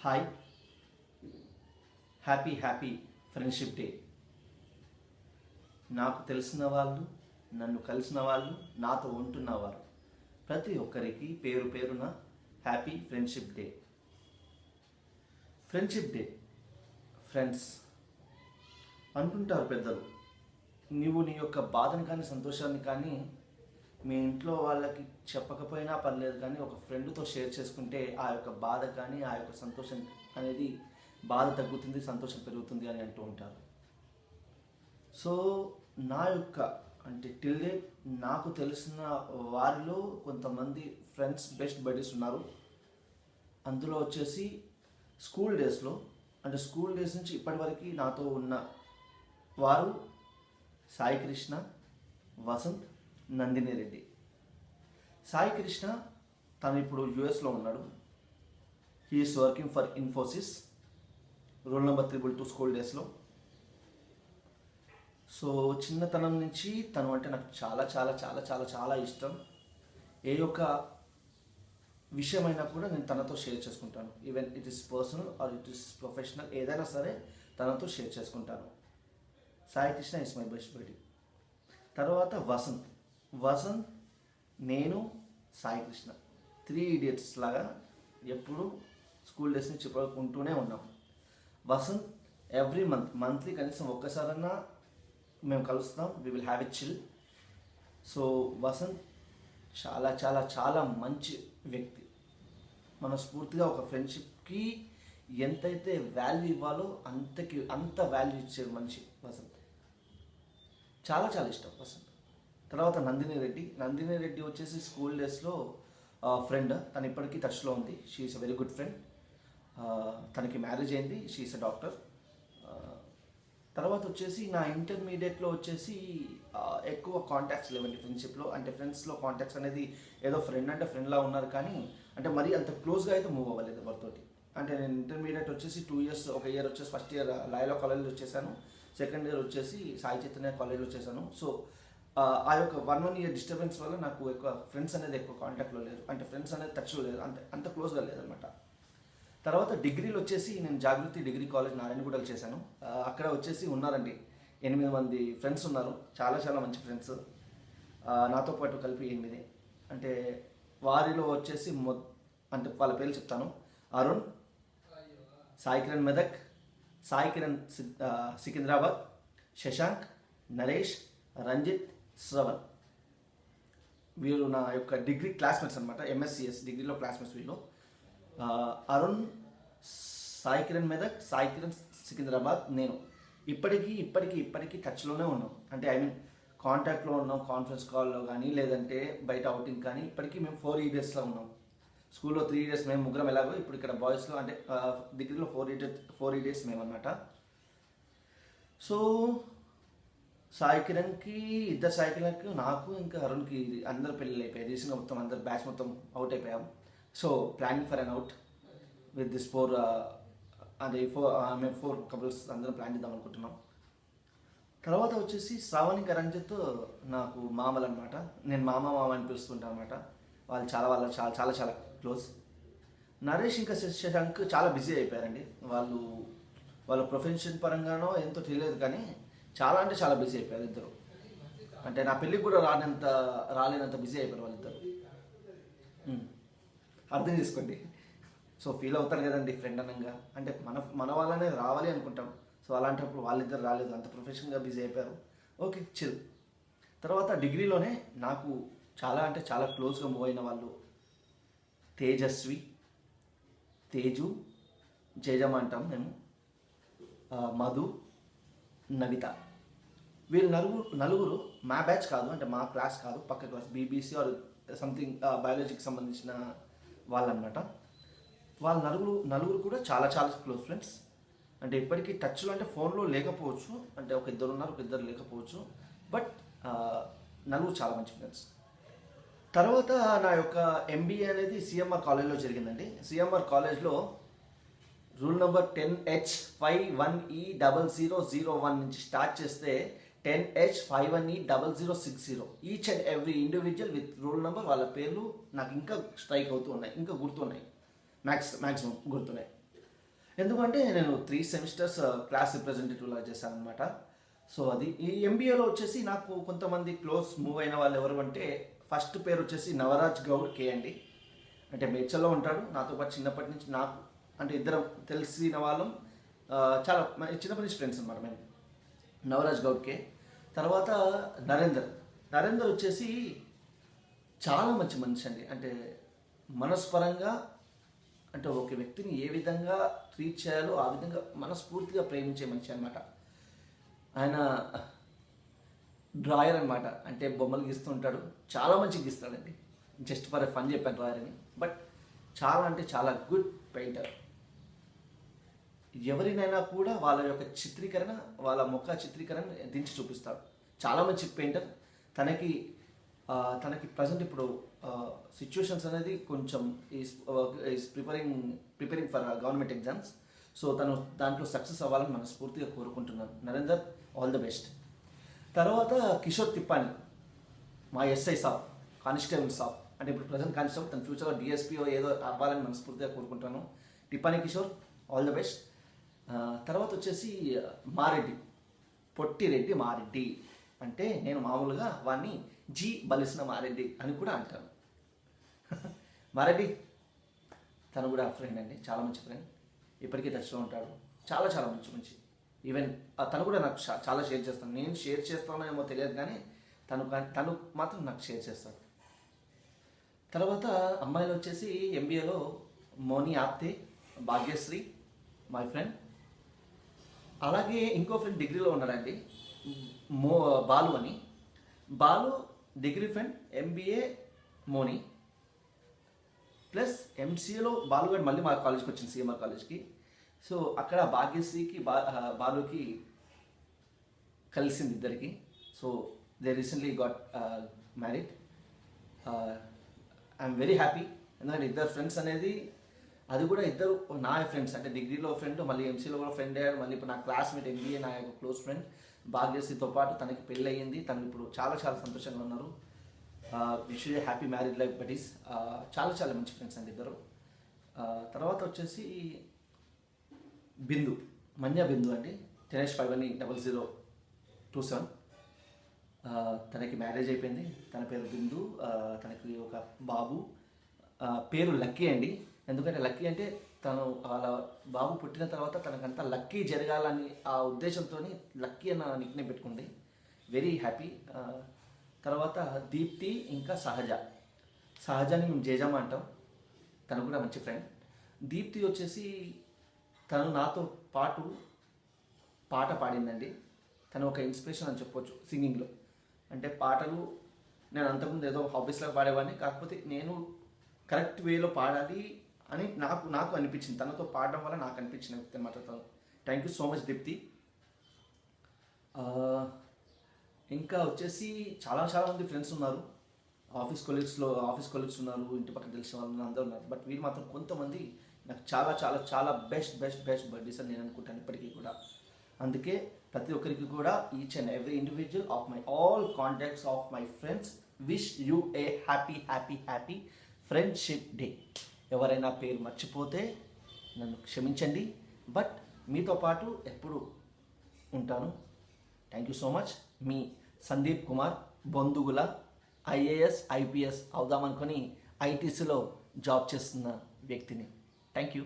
Hi happy happy friendship day నాకు తెలిసిన వాళ్ళు నన్ను కలిసిన వాళ్ళు నాతో ఉంటున్నవారు ప్రతి ఒక్కరికి పేరు పేరున happy friendship day friendship day friends అంటుంటారు పెద్దలు నీవు నీ యొక్క బాధను కానీ సంతోషాన్ని కానీ మీ ఇంట్లో వాళ్ళకి చెప్పకపోయినా పర్లేదు కానీ ఒక ఫ్రెండ్తో షేర్ చేసుకుంటే ఆ యొక్క బాధ కానీ ఆ యొక్క సంతోషం అనేది బాధ తగ్గుతుంది సంతోషం పెరుగుతుంది అని అంటూ ఉంటారు. సో నా యొక్క అంటే టిల్ డేట్ నాకు తెలిసిన వారిలో కొంతమంది ఫ్రెండ్స్ బెస్ట్ బడీస్ ఉన్నారు. అందులో వచ్చేసి స్కూల్ డేస్లో అంటే స్కూల్ డేస్ నుంచి ఇప్పటివరకు నాతో ఉన్న వారు సాయి కృష్ణ వసంత్ నందిని రెడ్డి సాయి కృష్ణ తను ఇప్పుడు యుఎస్లో ఉన్నాడు. He's working for Infosys roll number triple two school డేస్లో. సో చిన్నతనం నుంచి తను అంటే నాకు చాలా చాలా చాలా చాలా చాలా ఇష్టం. ఏ యొక్క విషయమైనా కూడా నేను తనతో షేర్ చేసుకుంటాను. Even it is personal or it is professional ఏదైనా సరే తనతో షేర్ చేసుకుంటాను. Sai Krishna is my best buddy తర్వాత వసంత్. వసంత్ నేను సాయి కృష్ణ త్రీ ఇడియట్స్ లాగా ఎప్పుడు స్కూల్ డేస్ నుంచి చెప్పుకుంటూనే ఉన్నాం. వసంత్ ఎవ్రీ మంత్ మంత్లీ కనీసం ఒక్కసారన్నా మేము కలుస్తాం. We will have a chill so Vasanth చాలా చాలా చాలా మంచి వ్యక్తి. మనస్ఫూర్తిగా ఒక ఫ్రెండ్షిప్కి ఎంతైతే వాల్యూ ఇవ్వాలో అంతకి అంత వాల్యూ ఇచ్చే మనిషి వసంత్. చాలా చాలా ఇష్టం వసంత్. తర్వాత నందిని రెడ్డి నందిని రెడ్డి వచ్చేసి స్కూల్ డేస్లో ఫ్రెండ్. తను ఇప్పటికీ టచ్లో ఉంది. She's a very good friend తనకి మ్యారేజ్ అయింది. షీఈస్ అ డాక్టర్ తర్వాత వచ్చేసి నా ఇంటర్మీడియట్లో వచ్చేసి ఎక్కువ కాంటాక్ట్స్ లేవండి ఫ్రెండ్షిప్లో అంటే ఫ్రెండ్స్లో కాంటాక్ట్స్ అనేది ఏదో ఫ్రెండ్ అంటే ఫ్రెండ్లా ఉన్నారు కానీ అంటే మరీ అంత క్లోజ్గా అయితే మూవ్ అవ్వలేదు ఎవరితోటి. అంటే నేను ఇంటర్మీడియట్ వచ్చేసి టూ ఇయర్స్ ఒక ఇయర్ వచ్చేసి ఫస్ట్ ఇయర్ లాయలో కాలేజ్లో వచ్చేసాను. సెకండ్ ఇయర్ వచ్చేసి సాయి చైతన్య కాలేజ్లో వచ్చేసాను. సో ఆ, యొక్క వన్ వన్ ఇయర్ డిస్టర్బెన్స్ వల్ల నాకు ఎక్కువ ఫ్రెండ్స్ అనేది ఎక్కువ కాంటాక్ట్లో లేదు అంటే ఫ్రెండ్స్ అనేది టచ్లో లేదు అంత అంత క్లోజ్గా లేదనమాట. తర్వాత డిగ్రీలు వచ్చేసి నేను జాగృతి డిగ్రీ కాలేజ్ నారాయణగూడలు చేశాను. అక్కడ వచ్చేసి ఉన్నారండి. ఎనిమిది మంది ఫ్రెండ్స్ ఉన్నారు. చాలా చాలా మంచి ఫ్రెండ్స్ నాతో పాటు కలిపి ఎనిమిది. అంటే వారిలో వచ్చేసి మొ అంటే వాళ్ళ పేర్లు చెప్తాను. అరుణ్ సాయి కిరణ్ మెదక్ సాయి కిరణ్ సి- సికింద్రాబాద్ శశాంక్ నరేష్ రంజిత్ శ్రవణ్ వీరు నా యొక్క డిగ్రీ క్లాస్మేట్స్ అనమాట ఎంఎస్సిఎస్ డిగ్రీలో క్లాస్మేట్స్ వీళ్ళు. అరుణ్ సాయి కిరణ్ మీద సాయి కిరణ్ సికింద్రాబాద్ నేను. ఇప్పటికీ ఇప్పటికీ ఇప్పటికీ టచ్లోనే ఉన్నాం. అంటే ఐ మీన్ కాంటాక్ట్లో ఉన్నాం కాన్ఫరెన్స్ కాల్లో కానీ లేదంటే బయట అవుటింగ్ కానీ ఇప్పటికీ మేము ఫోర్ ఇయర్స్లో ఉన్నాం. స్కూల్లో త్రీ ఇయర్స్ మేము ముగ్గురం ఎలాగో ఇప్పుడు ఇక్కడ బాయ్స్లో అంటే డిగ్రీలో ఫోర్ ఇయర్ ఫోర్ ఇయర్స్ మేము అనమాట సో సాయి కిరణ్కి ఇద్దరు సాయి కిరణ్కి నాకు ఇంకా అరుణ్కి అందరు పెళ్ళి అయిపోయాయి. రీసెంట్గా మొత్తం అందరు బ్యాచ్ మొత్తం అవుట్ అయిపోయాం. So planning for an out with this four అదే ఫోర్ మేము ఫోర్ కపుల్స్ అందరం ప్లాన్ చేద్దాం అనుకుంటున్నాం. తర్వాత వచ్చేసి శ్రావణిక రంజిత్ నాకు మామలు అనమాట నేను మామ మామ అని పిలుస్తుంటాను అనమాట వాళ్ళు చాలా వాళ్ళ చాలా చాలా చాలా క్లోజ్. నరేష్ ఇంకా శశాంక్ చాలా బిజీ అయిపోయారండి. వాళ్ళు వాళ్ళ ప్రొఫెషన్ పరంగానో ఎంతో తెలియదు కానీ చాలా అంటే చాలా బిజీ అయిపోయారు ఇద్దరు. అంటే నా పెళ్ళికి కూడా రానంత రాలేనంత బిజీ అయిపోయారు వాళ్ళిద్దరు అర్థం చేసుకోండి. సో ఫీల్ అవుతారు కదండి ఫ్రెండ్ అనంగా. అంటే మన మన వాళ్ళనే రావాలి అనుకుంటాం. సో అలాంటప్పుడు వాళ్ళిద్దరు రాలేదు. అంత ప్రొఫెషన్గా బిజీ అయిపోయారు. ఓకే చిల్ తర్వాత డిగ్రీలోనే నాకు చాలా అంటే చాలా క్లోజ్గా మూవ్ అయిన వాళ్ళు తేజస్వి తేజు జయజమ అంటాం మేము. మధు నవిత. వీళ్ళు నలుగురు నలుగురు మా బ్యాచ్ కాదు అంటే మా క్లాస్ కాదు పక్క క్లాస్ బీబీసీ ఆర్ సంథింగ్ బయాలజీకి సంబంధించిన వాళ్ళనమాట వాళ్ళ నలుగురు నలుగురు కూడా చాలా చాలా క్లోజ్ ఫ్రెండ్స్ అంటే ఇప్పటికీ టచ్లో అంటే ఫోన్లో లేకపోవచ్చు అంటే ఒక ఇద్దరు ఉన్నారు ఒక ఇద్దరు లేకపోవచ్చు బట్ నలుగురు చాలా మంచి ఫ్రెండ్స్ తర్వాత నా యొక్క ఎంబీఏ అనేది సిఎంఆర్ కాలేజ్లో జరిగిందండి. సిఎంఆర్ కాలేజ్లో roll number ten H five one E double zero zero one నుంచి స్టార్ట్ చేస్తే ten H five one E double zero six zero. Each and every individual with roll number వాళ్ళ పేర్లు నాకు ఇంకా స్ట్రైక్ అవుతూ ఉన్నాయి ఇంకా గుర్తున్నాయి. మ్యాక్స్ మ్యాక్సిమం గుర్తున్నాయి. ఎందుకంటే నేను త్రీ సెమిస్టర్స్ క్లాస్ రిప్రజెంటేటివ్లా చేశాను అనమాట సో అది ఈ ఎంబీఏలో వచ్చేసి నాకు కొంతమంది క్లోజ్ మూవ్ అయిన వాళ్ళు ఎవరు అంటే ఫస్ట్ పేరు వచ్చేసి నవరాజ్ గౌడ్ కే అండి. అంటే మేడ్చల్లో ఉంటాడు. నాతో పాటు చిన్నప్పటి నుంచి నాకు అంటే ఇద్దరం తెలిసిన వాళ్ళం. చాలా చిన్నప్పటి నుంచి ఫ్రెండ్స్ అనమాట మేము. నవరాజ్ గౌడ్కే. తర్వాత నరేందర్. నరేందర్ వచ్చేసి చాలా మంచి మనిషి అండి. అంటే మనస్పరంగా అంటే ఒక వ్యక్తిని ఏ విధంగా ట్రీట్ చేయాలో ఆ విధంగా మనస్ఫూర్తిగా ప్రేమించే మనిషి అనమాట ఆయన డ్రాయర్ అనమాట అంటే బొమ్మలు గీస్తుంటాడు చాలా మంచిగా గీస్తాడండి. జస్ట్ ఫర్ ఫన్ చెప్పాను డ్రాయర్ అని బట్ చాలా అంటే చాలా గుడ్ పెయింటర్. ఎవరినైనా కూడా వాళ్ళ యొక్క చిత్రీకరణ వాళ్ళ ముఖ చిత్రీకరణ దించి చూపిస్తాడు. చాలా మంచి పెయింటర్ తనకి తనకి ప్రజెంట్ ఇప్పుడు సిచ్యువేషన్స్ అనేది కొంచెం is preparing preparing for government exams so తను దాంట్లో సక్సెస్ అవ్వాలని మనస్ఫూర్తిగా కోరుకుంటున్నాను. నరేందర్ ఆల్ ద బెస్ట్ తర్వాత కిషోర్ తిప్పాని మా ఎస్ఐ సాబ్ కానిస్టేబుల్ సాబ్. అంటే ఇప్పుడు ప్రజెంట్ కానిస్టేబుల్ తన ఫ్యూచర్లో డిఎస్పీ ఏదో అవ్వాలని మనస్ఫూర్తిగా కోరుకుంటాను Tippani Kishore all the best తర్వాత వచ్చేసి మారెడ్డి. పొట్టిరెడ్డి మారెడ్డి. అంటే నేను మామూలుగా వాడిని జి బలిసిన మారెడ్డి అని కూడా అంటాను. మారెడ్డి తను కూడా ఫ్రెండ్ అండి చాలా మంచి ఫ్రెండ్ ఇప్పటికీ టచ్లో ఉంటాడు. చాలా చాలా మంచి మంచి. ఈవెన్ తను కూడా నాకు చాలా షేర్ చేస్తాను. నేను షేర్ చేస్తానో ఏమో తెలియదు కానీ తను తను మాత్రం నాకు షేర్ చేస్తాడు. తర్వాత అమ్మాయిలు వచ్చేసి ఎంబీఏలో మోని ఆప్తే భాగ్యశ్రీ మై ఫ్రెండ్ అలాగే ఇంకో ఫ్రెండ్ డిగ్రీలో ఉన్నాడండి. మో బాలు అని. బాలు డిగ్రీ ఫ్రెండ్ ఎంబీఏ మోని. ప్లస్ ఎంసీఏలో బాలుగాడు మళ్ళీ మా కాలేజ్కి వచ్చింది సిఎంఆర్ కాలేజ్కి సో అక్కడ భాగ్యశ్రీకి బా బాలుకి కలిసింది ఇద్దరికి. So they recently got married I'm very happy ఎందుకంటే ఇద్దరు ఫ్రెండ్స్ అనేది అది కూడా ఇద్దరు నా ఫ్రెండ్స్ అంటే డిగ్రీలో ఫ్రెండ్ మళ్ళీ ఎంసీలో కూడా ఫ్రెండ్ అయ్యాడు మళ్ళీ ఇప్పుడు నా క్లాస్మేట్ ఎంబీఏ నా యొక్క క్లోజ్ ఫ్రెండ్ భాగ్యశ్రీతో పాటు తనకి పెళ్ళి అయ్యింది తను ఇప్పుడు చాలా చాలా సంతోషంగా ఉన్నారు. విష్ హ్యాపీ మ్యారీడ్ లైఫ్ బటీస్ చాలా చాలా మంచి ఫ్రెండ్స్ అండి ఇద్దరు. తర్వాత వచ్చేసి బిందు మన్యా బిందు అండి. టెన్ ఫైవ్ అని డబల్ జీరో టూ సెవెన్ తనకి మ్యారేజ్ అయిపోయింది. తన పేరు బిందు. తనకి ఒక బాబు. పేరు లక్కీ అండి. ఎందుకంటే లక్కీ అంటే తను వాళ్ళ బాబు పుట్టిన తర్వాత తనకంతా లక్కీ జరగాలని ఆ ఉద్దేశంతో లక్కీ అన్న నిక్నే పెట్టుకుంది. వెరీ హ్యాపీ తర్వాత దీప్తి ఇంకా సహజ. సహజాన్ని మేము జేజమ్మ అంటాం. తను కూడా మంచి ఫ్రెండ్ దీప్తి వచ్చేసి తను నాతో పాటు పాట పాడిందండి. తను ఒక ఇన్స్పిరేషన్ అని చెప్పొచ్చు సింగింగ్లో అంటే పాటలు నేను అంతకుముందు ఏదో హాబీస్లో పాడేవాడిని. కాకపోతే నేను కరెక్ట్ వేలో పాడాలి అని నాకు నాకు అనిపించింది. తనతో పాడడం వల్ల నాకు అనిపించిన వ్యక్తి అనమాట తను thank you so much Deepti ఇంకా వచ్చేసి చాలా చాలా మంది ఫ్రెండ్స్ ఉన్నారు. ఆఫీస్ కొలీగ్స్లో ఆఫీస్ కొలీగ్స్ ఉన్నారు. ఇంటి పక్కన తెలిసిన వాళ్ళు అందరూ ఉన్నారు. బట్ వీరు మాత్రం కొంతమంది నాకు చాలా చాలా చాలా బెస్ట్ బెస్ట్ బెస్ట్ బర్త్డేస్ అని నేను అనుకుంటాను ఇప్పటికీ కూడా. అందుకే ప్రతి ఒక్కరికి కూడా each and every individual of my all contacts of my friends wish you a happy happy happy friendship day ఎవరైనా పేరు మర్చిపోతే నన్ను క్షమించండి. బట్ మీతో పాటు ఎప్పుడు ఉంటాను. థ్యాంక్ యూ సో మచ్ మీ సందీప్ కుమార్ బంధువుల ఐఏఎస్ ఐపీఎస్ అవుదామనుకొని ఐటీసీలో జాబ్ చేస్తున్న వ్యక్తిని. Thank you